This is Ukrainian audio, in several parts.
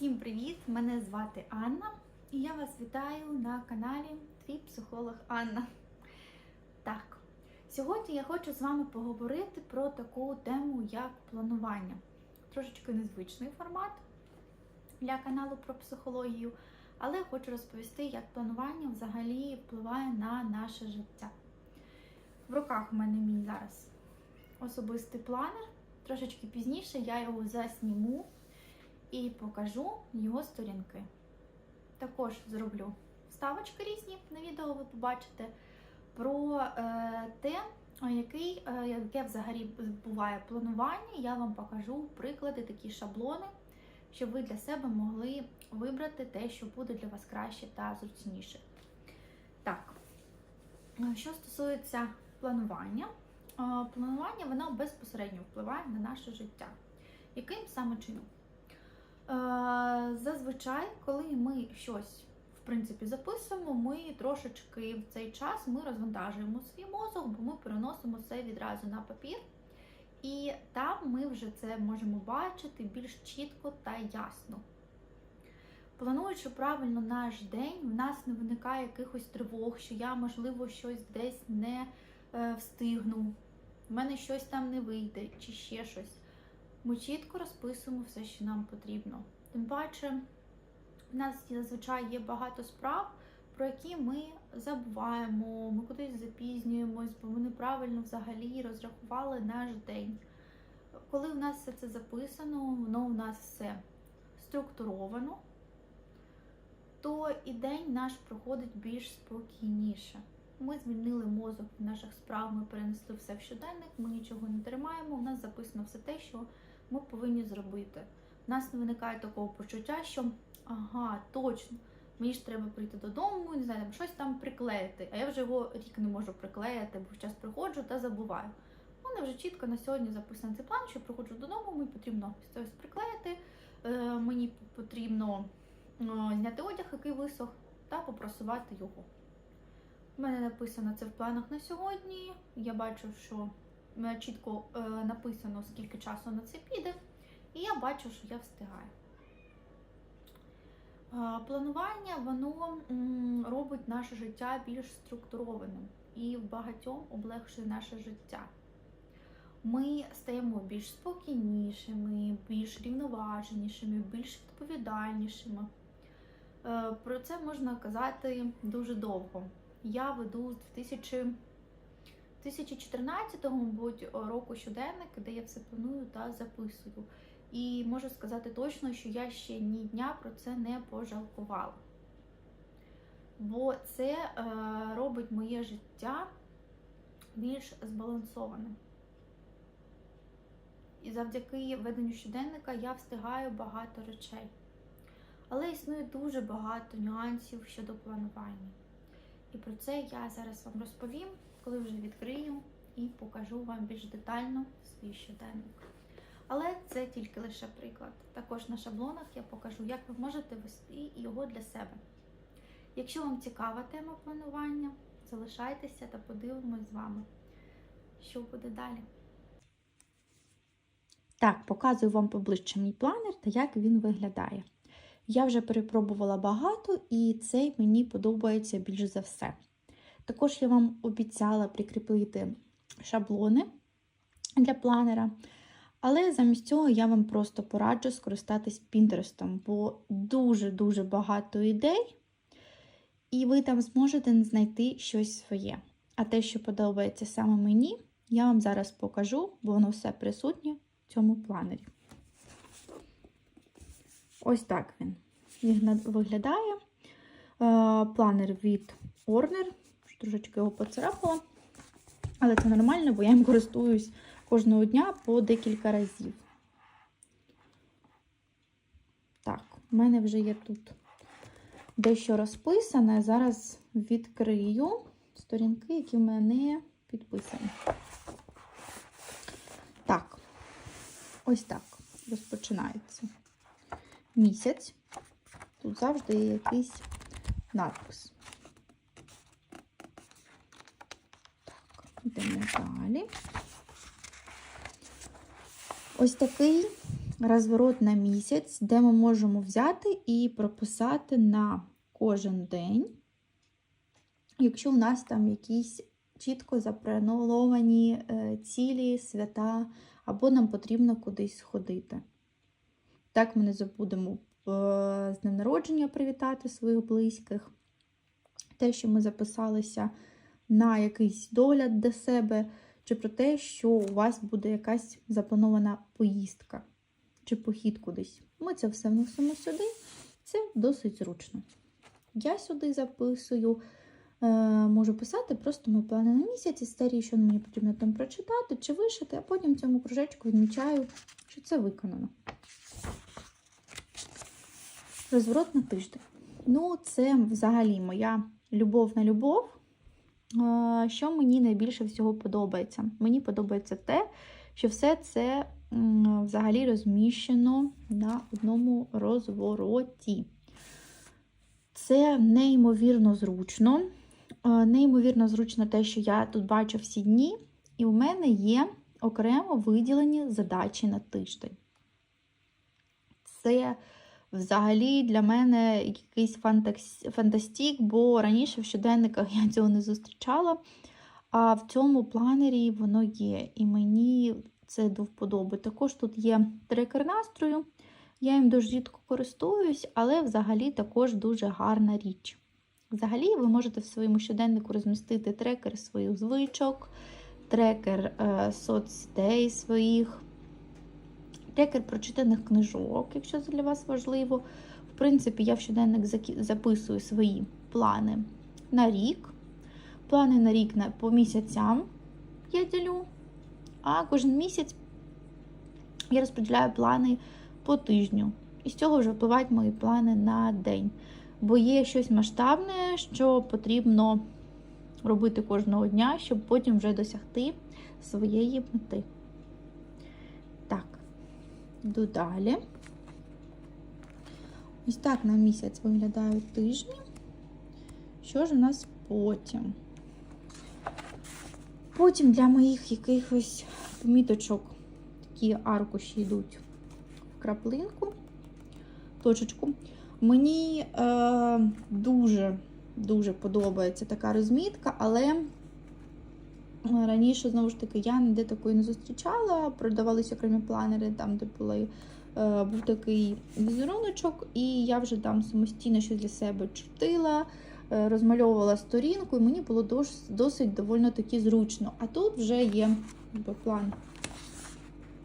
Всім привіт! Мене звати Анна, і я вас вітаю на каналі Твій психолог Анна. Так, сьогодні я хочу з вами поговорити про таку тему, як планування. Трошечки незвичний формат для каналу про психологію, але хочу розповісти, як планування взагалі впливає на наше життя. В руках у мене мій зараз особистий планер. Трошечки пізніше я його засніму і покажу його сторінки. Також зроблю вставочки різні на відео, ви побачите про е, те, який, е, яке взагалі буває планування. Я вам покажу приклади, такі шаблони, щоб ви для себе могли вибрати те, що буде для вас краще та зручніше. Так, що стосується планування, е, планування воно безпосередньо впливає на наше життя. Яким саме чином? Зазвичай, коли ми щось в принципі записуємо, ми трошечки в цей час ми розвантажуємо свій мозок, бо ми переносимо це відразу на папір. І там ми вже це можемо бачити більш чітко та ясно. Плануючи правильно наш день, в нас не виникає якихось тривог, що я, можливо, щось десь не е, встигну, в мене щось там не вийде, чи ще щось. Ми чітко розписуємо все, що нам потрібно. Тим паче, в нас зазвичай є багато справ, про які ми забуваємо, ми кудись запізнюємось, бо ми неправильно взагалі розрахували наш день. Коли в нас все це записано, воно у нас все структуровано, то і день наш проходить більш спокійніше. Ми звільнили мозок наших справ, ми перенесли все в щоденник, ми нічого не тримаємо, у нас записано все те, що ми повинні зробити. У нас не виникає такого почуття, що ага, точно, мені ж треба прийти додому, не знаю, щось там приклеїти, а я вже його рік не можу приклеїти, бо час приходжу та забуваю. У мене вже чітко на сьогодні записаний цей план, що приходжу додому, мені потрібно щось приклеїти, е, мені потрібно е, зняти одяг, який висох, та попросувати його. У мене написано це в планах на сьогодні. Я бачу, що чітко е, написано, скільки часу на це піде, і я бачу, що я встигаю. Е, планування воно робить наше життя більш структурованим і в багатьом облегшує наше життя. Ми стаємо більш спокійнішими, більш рівноваженішими, більш відповідальнішими. Е, Про це можна казати дуже довго. Я веду з 2000 2014 мабуть, року щоденник, де я все планую та записую. І можу сказати точно, що я ще ні дня про це не пожалкувала. Бо це е, робить моє життя більш збалансованим. І завдяки веденню щоденника я встигаю багато речей. Але існує дуже багато нюансів щодо планування. І про це я зараз вам розповім, коли вже відкрию і покажу вам більш детально свій щоденник. Але це тільки лише приклад. Також на шаблонах я покажу, як ви можете вести його для себе. Якщо вам цікава тема планування, залишайтеся та подивимось з вами, що буде далі. Так, показую вам поближче мій планер та як він виглядає. Я вже перепробувала багато, і цей мені подобається більш за все. Також я вам обіцяла прикріпити шаблони для планера. Але замість цього я вам просто пораджу скористатись Pinterest, бо дуже-дуже багато ідей, і ви там зможете знайти щось своє. А те, що подобається саме мені, я вам зараз покажу, бо воно все присутнє в цьому планері. Ось так він виглядає. Планер від Orner. Трошечки його поцарапала. Але це нормально, бо я їм користуюсь кожного дня по декілька разів. Так, у мене вже є тут дещо розписане. Зараз відкрию сторінки, які в мене підписані. Так, ось так розпочинається місяць. Тут завжди є якийсь надпис. Йдемо далі. Ось такий розворот на місяць, де ми можемо взяти і прописати на кожен день, якщо у нас там якісь чітко заплановані е, цілі, свята, або нам потрібно кудись сходити. Так ми не забудемо е, з днем народження привітати своїх близьких. Те, що ми записалися на якийсь догляд для себе, чи про те, що у вас буде якась запланована поїздка чи похід кудись. Ми це все вносимо сюди. Це досить зручно. Я сюди записую, е, можу писати просто мої плани на місяць із серії, що мені потрібно там прочитати чи вишити, а потім цьому кружечку відмічаю, що це виконано. Розворот на тиждень. Ну, це взагалі моя любов на любов. Е, Що мені найбільше всього подобається? Мені подобається те, що все це взагалі розміщено на одному розвороті. Це неймовірно зручно. Е, Неймовірно зручно те, що я тут бачу всі дні, і у мене є окремо виділені задачі на тиждень. Це взагалі для мене якийсь фантастік, бо раніше в щоденниках я цього не зустрічала. А в цьому планері воно є. І мені це до вподоби. Також тут є трекер настрою. Я їм дуже рідко користуюсь, але взагалі також дуже гарна річ. Взагалі, ви можете в своєму щоденнику розмістити трекер своїх звичок, трекер е, соцсетей своїх, трекер прочитаних книжок, якщо це для вас важливо. В принципі, я в щоденник записую свої плани на рік. Плани на рік по місяцям я ділю, а кожен місяць я розподіляю плани по тижню. І з цього вже впливають мої плани на день. Бо є щось масштабне, що потрібно робити кожного дня, щоб потім вже досягти своєї мети. Так, йду далі. Ось так на місяць виглядають тижні. Що ж у нас потім? Потім для моїх якихось поміточок такі аркуші йдуть в краплинку, точечку. Мені е, дуже дуже подобається така розмітка, але раніше, знову ж таки, я ніде такої не зустрічала. Продавалися окремі планери, там, де були, е, був такий візеруночок, і я вже там самостійно щось для себе чертила, е, розмальовувала сторінку, і мені було дос, досить доволі таки зручно. А тут вже є якби, план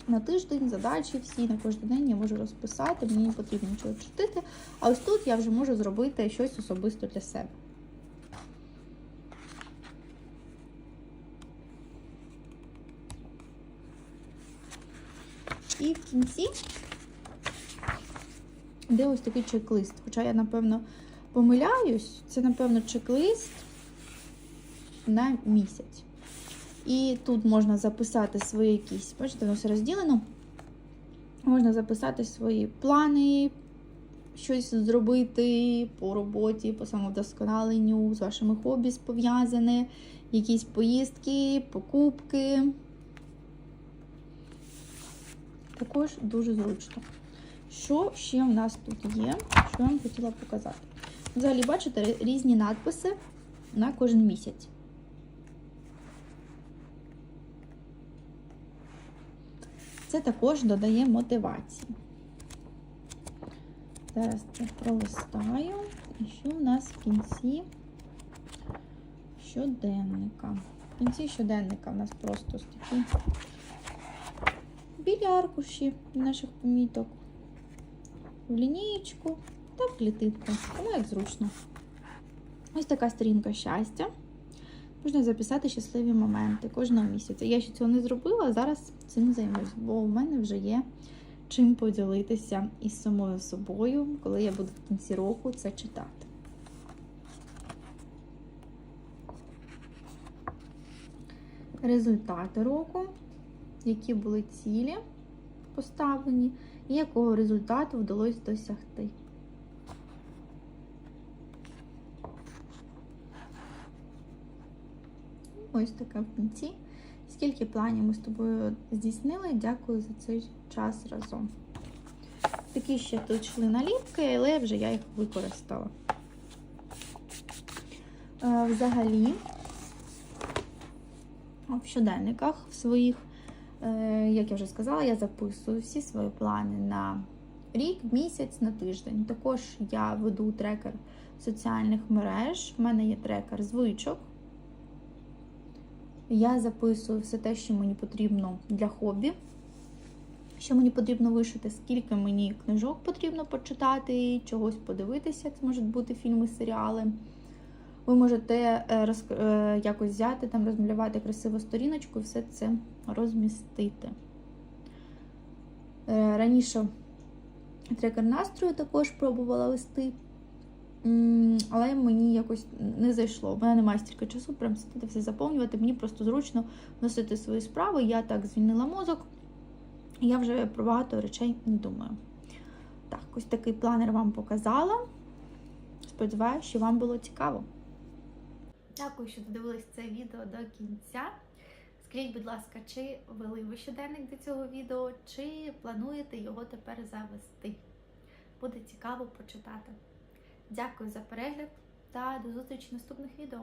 на тиждень, задачі всі, на кожен день я можу розписати, мені не потрібно нічого чертити. А ось тут я вже можу зробити щось особисто для себе. І в кінці де ось такий чек-лист. Хоча я, напевно, помиляюсь, це, напевно, чек-лист на місяць. І тут можна записати свої якісь, бачите, воно все розділено. Можна записати свої плани, щось зробити по роботі, по самовдосконаленню, з вашими хобі пов'язане, якісь поїздки, покупки. Також дуже зручно. Що ще в нас тут є? Що я вам хотіла показати? Взагалі, бачите, різні надписи на кожен місяць. Це також додає мотивації. Зараз це пролистаю. І що в нас в кінці щоденника? В кінці щоденника в нас просто такі білі аркуші наших поміток, в лінієчку та в клітинку. Тому як зручно. Ось така сторінка щастя. Можна записати щасливі моменти кожного місяця. Я ще цього не зробила, зараз цим займусь, бо у мене вже є чим поділитися із самою собою, коли я буду в кінці року це читати. Результати року, які були цілі поставлені, і якого результату вдалося досягти. Ось таке в кінці. Скільки планів ми з тобою здійснили, дякую за цей час разом. Такі ще тут йшли наліпки, але вже я їх використала. Е, Взагалі, в щоденниках в своїх, як я вже сказала, я записую всі свої плани на рік, місяць, на тиждень. Також я веду трекер соціальних мереж. В мене є трекер звичок. Я записую все те, що мені потрібно для хобі. Що мені потрібно вишити, скільки мені книжок потрібно почитати, чогось подивитися, це можуть бути фільми, серіали. Ви можете е, роз, е, якось взяти, там розмалювати красиву сторіночку і все це розмістити. Е, Раніше трекер настрою також пробувала вести, але мені якось не зайшло. У мене немає стільки часу прям сидіти все заповнювати. Мені просто зручно носити свої справи. Я так звільнила мозок. Я вже про багато речей не думаю. Так, ось такий планер вам показала. Сподіваюся, що вам було цікаво. Дякую, що додивились це відео до кінця. Скажіть, будь ласка, чи вели ви щоденник до цього відео, чи плануєте його тепер завести? Буде цікаво почитати. Дякую за перегляд та до зустрічі в наступних відео.